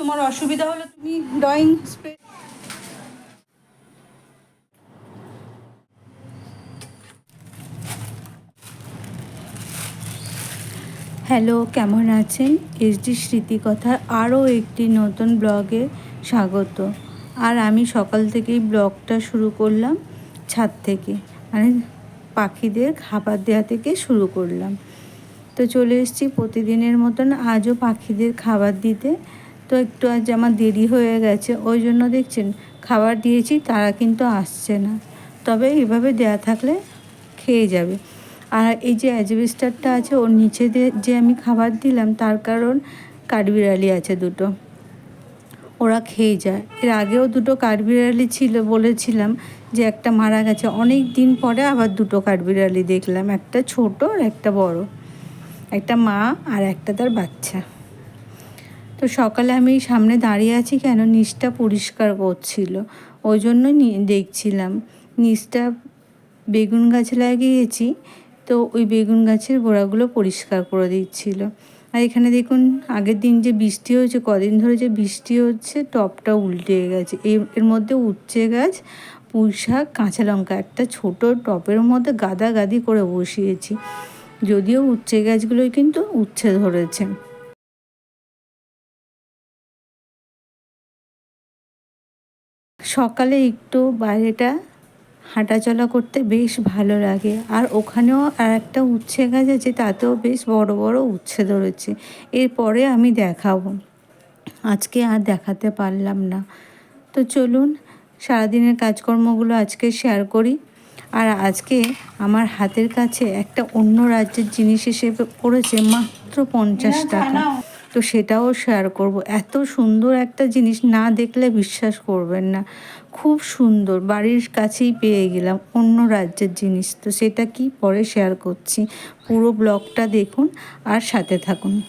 তোমার অসুবিধা হলে তুমি ড্রয়িং হ্যালো কেমন আছেন? এসডি স্মৃতিকথার আরও একটি নতুন ব্লগে স্বাগত। আর আমি সকাল থেকেই ব্লগটা শুরু করলাম ছাদ থেকে মানে পাখিদের খাবার দেওয়া থেকে শুরু করলাম। তো চলে এসেছি প্রতিদিনের মতন আজও পাখিদের খাবার দিতে। তো একটু আজ আমার দেরি হয়ে গেছে, ওই জন্য দেখছেন খাবার দিয়েছি, তারা কিন্তু আসছে না। তবে এভাবে দেয়া থাকলে খেয়ে যাবে। আর এই যে অ্যাজবেস্টারটা আছে, ওর নিচে যে আমি খাবার দিলাম, তার কারণ কাঠবিড়ালি আছে দুটো। ওরা খেয়ে যায়। এর আগেও দুটো কাঠবিড়ালি ছিল, বলেছিলাম যে একটা মারা গেছে। অনেক দিন পরে আবার দুটো কাঠবিড়ালি দেখলাম, একটা ছোট আর একটা বড়। একটা মা আর একটা তার বাচ্চা। তো সকালে আমি সামনে দাঁড়িয়ে আছি কেন? নিচটা পরিষ্কার করছিল। ওই জন্য দেখছিলাম। নিচটা বেগুন গাছ লাগিয়েছি, তো ওই বেগুন গাছের গোড়াগুলো পরিষ্কার করে দিচ্ছিল। আর এখানে দেখুন, আগের দিন যে বৃষ্টি হয়েছে, কদিন ধরে যে বৃষ্টি হচ্ছে, টপটা উল্টে গেছে। এর মধ্যে উচ্ছে গাছ, পুঁই শাক, কাঁচা লঙ্কা, একটা ছোট টপের মধ্যে গাদা গাদি করে বসিয়েছি। যদিও উচ্ছে গাছগুলোই কিন্তু উচ্ছে ধরেছে। সকালে একটু বাইরেটা হাঁটাচলা করতে বেশ ভালো লাগে। আর ওখানেও আর একটা উচ্ছে গাছ আছে, তাতেও বেশ বড় বড় উচ্ছে ধরেছে। এরপরে আমি দেখাবো। আজকে আর দেখাতে পারলাম না। তো চলুন, সারাদিনের কাজকর্মগুলো আজকে শেয়ার করি। আর আজকে আমার হাতের কাছে একটা অন্য রাজ্যের জিনিস এসে পড়েছে মাত্র পঞ্চাশ টাকা। তো সেটাও শেয়ার করব। এত সুন্দর একটা জিনিস না দেখলে বিশ্বাস করবেন না। খুব সুন্দর বাড়ির কাছেই পেয়ে গেলাম অন্য রাজ্যের জিনিস। তো সেটা কি পরে শেয়ার করছি। পুরো ব্লগটা দেখুন আর সাথে থাকুন।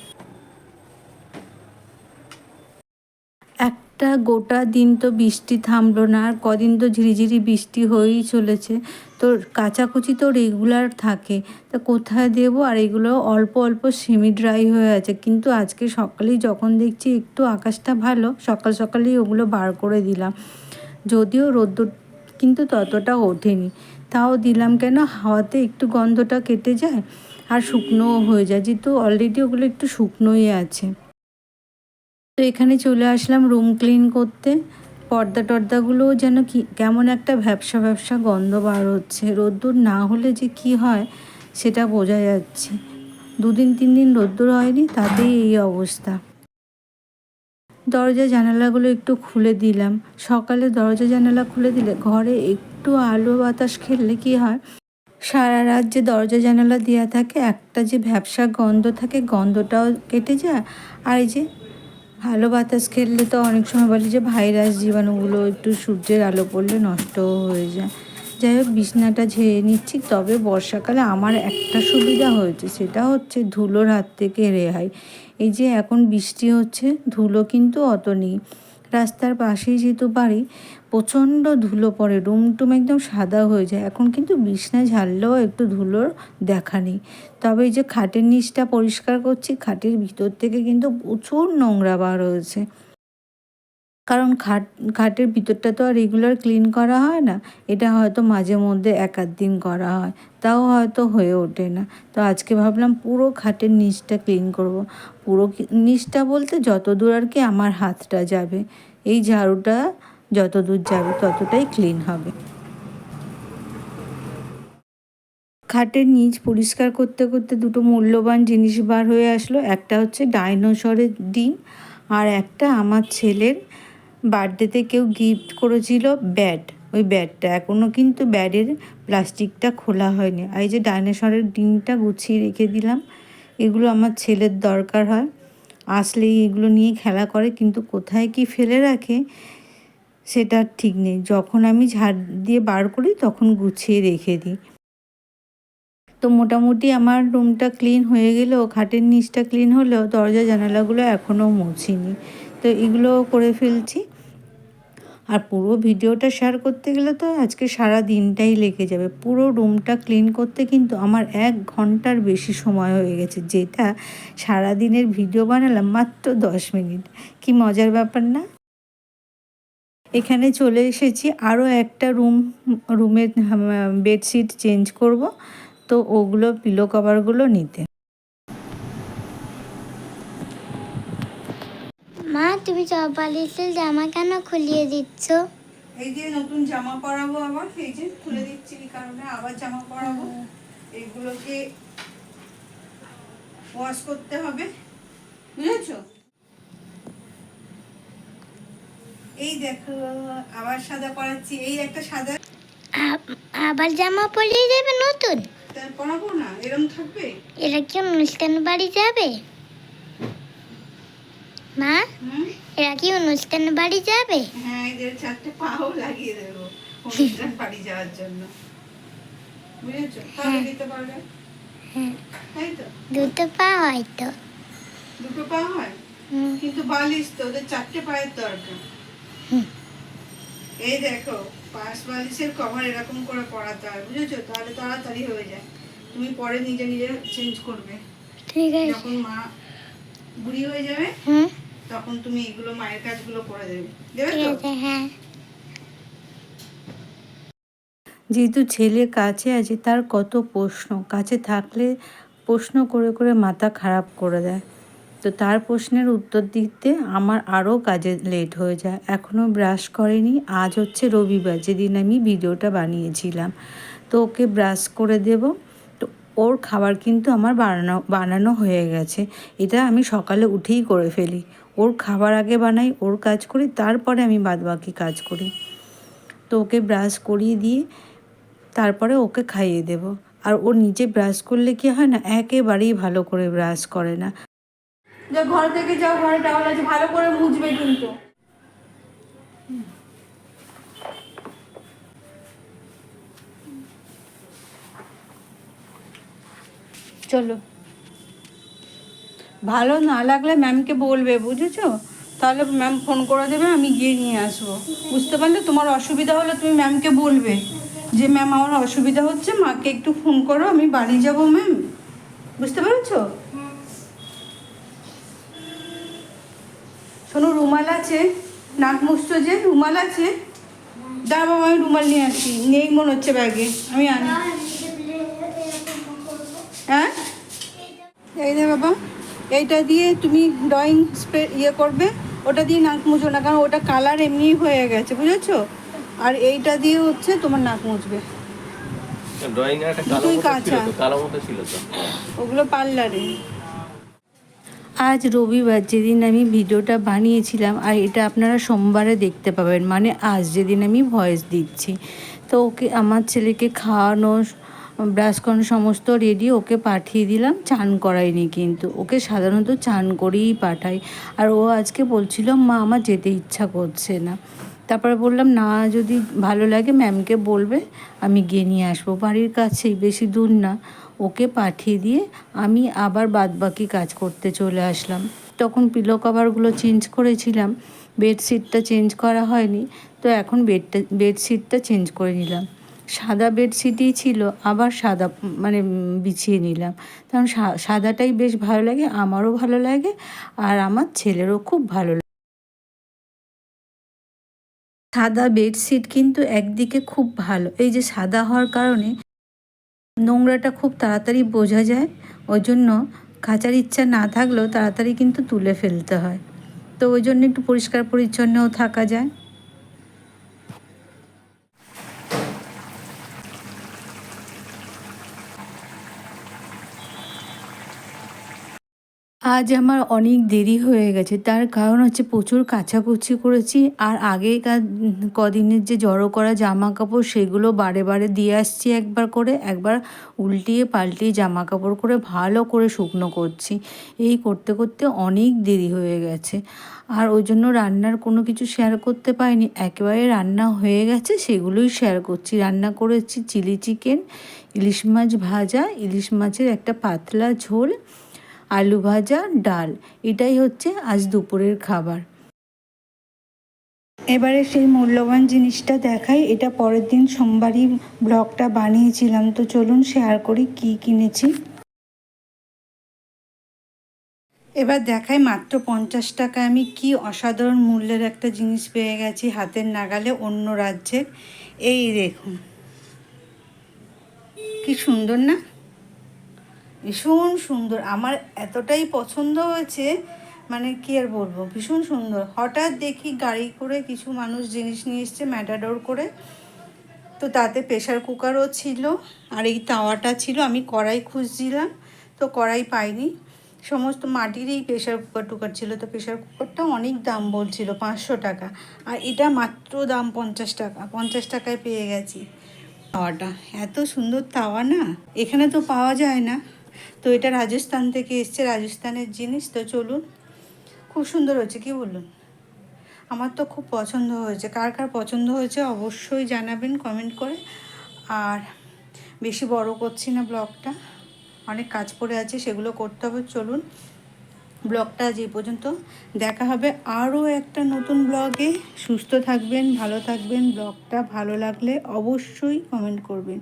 একটা গোটা দিন তো বৃষ্টি থামলো না, আর কদিন তো ঝিরিঝিরি বৃষ্টি হয়েই চলেছে। তো কাচাকুচি তো রেগুলার থাকে, তা কোথায় দেবো? আর এগুলো অল্প অল্প সেমি ড্রাই হয়ে আছে। কিন্তু আজকে সকালেই যখন দেখছি একটু আকাশটা ভালো, সকাল সকালেই ওগুলো বার করে দিলাম। যদিও রোদ্দুর কিন্তু ততটা ওঠেনি। তাও দিলাম কেন? হাওয়াতে একটু গন্ধটা কেটে যায় আর শুকনোও হয়ে যায়। যেহেতু অলরেডি ওগুলো একটু শুকনোই আছে। এখানে চলে আসলাম রুম ক্লিন করতে। পর্দা টর্দাগুলোও যেন কি, কেমন একটা ব্যবসা ব্যবসা গন্ধ বার হচ্ছে। রোদ্দুর না হলে যে কি হয়, সেটা বোঝা যাচ্ছে। দুদিন তিন দিন রোদ্দুর হয়নি, তাতেই এই অবস্থা। দরজা জানালাগুলো একটু খুলে দিলাম। সকালে দরজা জানালা খুলে দিলে ঘরে একটু আলো বাতাস খেললে কি হয়? সারা রাত যে দরজা জানালা দেওয়া থাকে, একটা যে ভ্যাবসা গন্ধ থাকে, গন্ধটাও কেটে যায়। আর এই যে ভালো বাতাস খেললে তো অনেক সময় বলে যে ভাইরাস জীবাণুগুলো একটু সূর্যের আলো পড়লে নষ্টও হয়ে যায়। যাই হোক, বিছনাটা ঝেড়ে নিচ্ছি। তবে বর্ষাকালে আমার একটা সুবিধা হয়েছে, সেটা হচ্ছে ধুলোর হাত থেকে রেহাই। এই যে এখন বৃষ্টি হচ্ছে, ধুলো কিন্তু অত নেই। রাস্তার পাশেই যেহেতু বাড়ি, প্রচণ্ড ধুলো পড়ে রুম টুম একদম সাদা হয়ে যায়। এখন কিন্তু বিছনা ঝাড়লেও একটু ধুলোর দেখা নেই। তবে এই যে খাটের নিচটা পরিষ্কার করছি, খাটের ভিতর থেকে কিন্তু প্রচুর নোংরা বার হয়েছে। কারণ খাট, খাটের ভিতরটা তো আর রেগুলার ক্লিন করা হয় না, এটা হয়তো মাঝে মধ্যে এক আধ দিন করা হয়, তাও হয়তো হয়ে ওঠে না। তো আজকে ভাবলাম পুরো খাটের নিচটা ক্লিন করব। পুরো নিচটা বলতে যত দূর আর কি আমার হাতটা যাবে, এই ঝাড়ুটা যত দূর যাবে ততটাই ক্লিন হবে। খাটের নিচ পরিষ্কার করতে করতে দুটো মূল্যবান জিনিস বার হয়ে আসলো। একটা হচ্ছে ডাইনোসরের ডিম আর একটা আমার ছেলের বার্থডেতে কেউ গিফট করেছিল ব্যাড ওই ব্যাডটা এখনও কিন্তু ব্যাডের প্লাস্টিকটা খোলা হয়নি। আর এই যে ডাইনোসরের ডিমটা গুছিয়ে রেখে দিলাম, এগুলো আমার ছেলের দরকার হয়। আসলেই এগুলো নিয়ে খেলা করে, কিন্তু কোথায় কি ফেলে রাখে সেটা ঠিক নেই। যখন আমি ঝাড় দিয়ে বার করি, তখন গুছিয়ে রেখে দিই। মোটামুটি আমার রুমটা ক্লিন হয়ে গেলেও খাটের নিচটা ক্লিন হলেও দরজা, জানালাগুলো এখনও মুছিনি। তো এগুলো করে ফেলছি। আর পুরো ভিডিওটা শেয়ার করতে গেলে তো আজকে সারা দিনটাই লেগে যাবে। পুরো রুমটা ক্লিন করতে কিন্তু আমার এক ঘণ্টার বেশি সময় হয়ে গেছে, যেটা সারা দিনের ভিডিও বানালাম মাত্র দশ মিনিট। কি মজার ব্যাপার না? এখানে চলে এসেছি, আরও একটা রুম, রুমের বেডশিট চেঞ্জ করব। তো ওগুলো পিলো কভারগুলো নিতে। মা তুমি চপালিশের জামা কেন খুলিয়ে দিচ্ছ? এই যে নতুন জামা পরাবো আবার এই যে খুলে দিচ্ছি এই কারণে আবার জামা পরাবো। এগুলোকে ওয়াশ করতে হবে। বুঝেছ? এই দেখো আবার সাদা পরাচ্ছি। এই একটা সাদা আবার জামা পরিয়ে দেবে নতুন? পরাবো না? এরম থাকবে? এরা কি অনুষ্ঠান বাড়ি যাবে? মা? এরা কি অনুষ্ঠান বাড়ি যাবে? হ্যাঁ এদের চারটে পাও লাগিয়ে দেবো অনুষ্ঠান বাড়ি যাওয়ার জন্য। বুঝেছ? তাহলে দিতে পারবে? হ্যাঁ। তাই তো? দুটো পা হয়তো দুটো পা হয়? কিন্তু বালিশ তো ওদের চারটে পায়ের দরকার। এই দেখো পাশ বালিশের কভার এরকম করে পরাতে হয় বুঝেছ? তাহলে তাড়াতাড়ি হয়ে যায়। তুমি পরে নিজে নিজে চেঞ্জ করবে। ঠিক আছে। যখন মা বুড়ি হয়ে যাবে হুম। তখন তুমি এগুলো মায়ের কাজগুলো করে দেবে। দেবে তো? হ্যাঁ। যেহেতু ছেলে কাছে আছে তার কত প্রশ্ন? কাছে থাকলে প্রশ্ন করে করে মাথা খারাপ করে দেয়। তো তার প্রশ্নের উত্তর দিতে আমার আরও কাজে লেট হয়ে যায়। এখনও ব্রাশ করেনি। আজ হচ্ছে রবিবার, যেদিন আমি ভিডিওটা বানিয়েছিলাম। তো ওকে ব্রাশ করে দেব। তো ওর খাবার কিন্তু আমার বানানো বানানো হয়ে গেছে। এটা আমি সকালে উঠেই করে ফেলি। ওর খাবার আগে বানাই, ওর কাজ করি, তারপরে আমি বাদবাকি কাজ করি। তো ওকে ব্রাশ করিয়ে দিয়ে তারপরে ওকে খাইয়ে দেব। আর ও নিজে ব্রাশ করলে কি হয় না, একেবারেই ভালো করে ব্রাশ করে না। যা ঘর থেকে যাও ঘরে টাওয়াল আছে, ভালো করে মুছবে কিন্তু। চলো। ভালো না লাগলে ম্যামকে বলবে, বুঝেছ? তাহলে ম্যাম ফোন করে দেবে, আমি গিয়ে নিয়ে আসব। বুঝতে পারলে তোমার অসুবিধা হলে তুমি ম্যামকে বলবে যে ম্যাম আমার অসুবিধা হচ্ছে, মাকে একটু ফোন করো, আমি বাড়ি যাব ম্যাম বুঝতে পেরেছ? রুমাল আছে নাক মুছছো যে রুমাল আছে দাঁড়া বাবা আমি রুমাল নিয়ে আসি নেই মনে হচ্ছে ব্যাগে আমি আনি। হ্যাঁ? এই দে বাবা এইটা দিয়ে তুমি ড্রয়িং স্প্রে ইয়ে করবে ওটা দিয়ে নাক মুছো না কারণ ওটা কালার এমনি হয়ে গেছে বুঝেছ? আর এইটা দিয়ে হচ্ছে তোমার নাক মুছবে। ড্রয়িং এর একটা কালো মতো ছিল তো ওগুলো পার্লারে আজ রবিবার যেদিন আমি ভিডিওটা বানিয়েছিলাম, আর এটা আপনারা সোমবারে দেখতে পাবেন। মানে আজ যেদিন আমি ভয়েস দিচ্ছি। তো ওকে, আমার ছেলেকে খাওয়ানো ব্রাশ করানো সমস্ত রেডি ওকে পাঠিয়ে দিলাম। চান করাইনি কিন্তু। ওকে সাধারণত চান করেই পাঠাই। আর ও আজকে বলছিল, মা, আমার যেতে ইচ্ছা করছে না। তারপরে বললাম, না, যদি ভালো লাগে ম্যামকে বলবে, আমি গিয়ে নিয়ে আসব। বাড়ির কাছেই, বেশি দূর না। ওকে পাঠিয়ে দিয়ে আমি আবার বাদবাকি কাজ করতে চলে আসলাম। তখন পিলো কভারগুলো চেঞ্জ করেছিলাম। বেডশিটটা চেঞ্জ করা হয়নি, তো এখন বেডটা বেডশিটটা চেঞ্জ করে নিলাম। সাদা বেডশিটই ছিল, আবার সাদা মানে বিছিয়ে নিলাম। কারণ সাদাটাই বেশ ভালো লাগে, আমারও ভালো লাগে, আর আমার ছেলেরও খুব ভালো লাগে। সাদা বেডশিট কিন্তু একদিকে খুব ভালো। এই যে সাদা হওয়ার কারণে নোংরাটা খুব তাড়াতাড়ি বোঝা যায়। ওই জন্য কাচার ইচ্ছা না থাকলেও তাড়াতাড়ি কিন্তু তুলে ফেলতে হয়। তো ওই জন্য একটু পরিষ্কার পরিচ্ছন্নও থাকা যায়। আজ আমার অনেক দেরি হয়ে গেছে। তার কারণ হচ্ছে প্রচুর কাচাকুচি করেছি আর আগেকার কদিনের যে জড়ো করা জামা কাপড় সেগুলো বারে বারে দিয়ে আসছি একবার করে, একবার উল্টিয়ে পাল্টিয়ে জামা কাপড় করে ভালো করে শুকনো করছি। এই করতে করতে অনেক দেরি হয়ে গেছে। আর ওই জন্য রান্নার কোনো কিছু শেয়ার করতে পারিনি। একেবারে রান্না হয়ে গেছে, সেগুলোই শেয়ার করছি। রান্না করেছি চিলি চিকেন, ইলিশ মাছ ভাজা, ইলিশ মাছের একটা পাতলা ঝোল আলু ভাজা, ডাল। এটাই হচ্ছে আজ দুপুরের খাবার। এবারে সেই মূল্যবান জিনিসটা দেখাই। এটা পরের দিন সোমবারই ব্লগটা বানিয়েছিলাম। তো চলুন শেয়ার করি কি কিনেছি। এবার দেখাই মাত্র পঞ্চাশ টাকায় আমি কি অসাধারণ মূল্যের একটা জিনিস পেয়ে গেছি হাতের নাগালে অন্য রাজ্যের এই দেখুন। কি সুন্দর না? ভীষণ সুন্দর। আমার এতটাই পছন্দ হয়েছে মানে কি আর বলব, ভীষণ সুন্দর। হঠাৎ দেখি গাড়ি করে কিছু মানুষ জিনিস নিয়ে এসছে ম্যাটাডোর করে। তো তাতে প্রেশার কুকারও ছিল, আর এই তাওয়াটা ছিল, আমি কড়াই খুঁজছিলাম, তো কড়াই পাইনি। সমস্ত মাটির এই প্রেশার কুকার টুকার ছিল, তো প্রেশার কুকারটা অনেক দাম বলছিল, পাঁচশো টাকা। আর এটা মাত্র দাম পঞ্চাশ টাকা, পঞ্চাশ টাকায় পেয়ে গেছি। তাওয়াটা, এত সুন্দর তাওয়া না? এখানে তো পাওয়া যায় না। তো এটা রাজস্থান থেকে এসছে, রাজস্থানের জিনিস। তো চলুন, খুব সুন্দর হয়েছে, কি বলুন? আমার তো খুব পছন্দ হয়েছে। কার কার পছন্দ হয়েছে অবশ্যই জানাবেন কমেন্ট করে। আর বেশি বড় করছি না ব্লগটা। অনেক কাজ পড়ে আছে, সেগুলো করতে হবে। চলুন, ব্লগটা আজ এই পর্যন্ত। দেখা হবে আরও একটা নতুন ব্লগে। সুস্থ থাকবেন, ভালো থাকবেন। ব্লগটা ভালো লাগলে অবশ্যই কমেন্ট করবেন।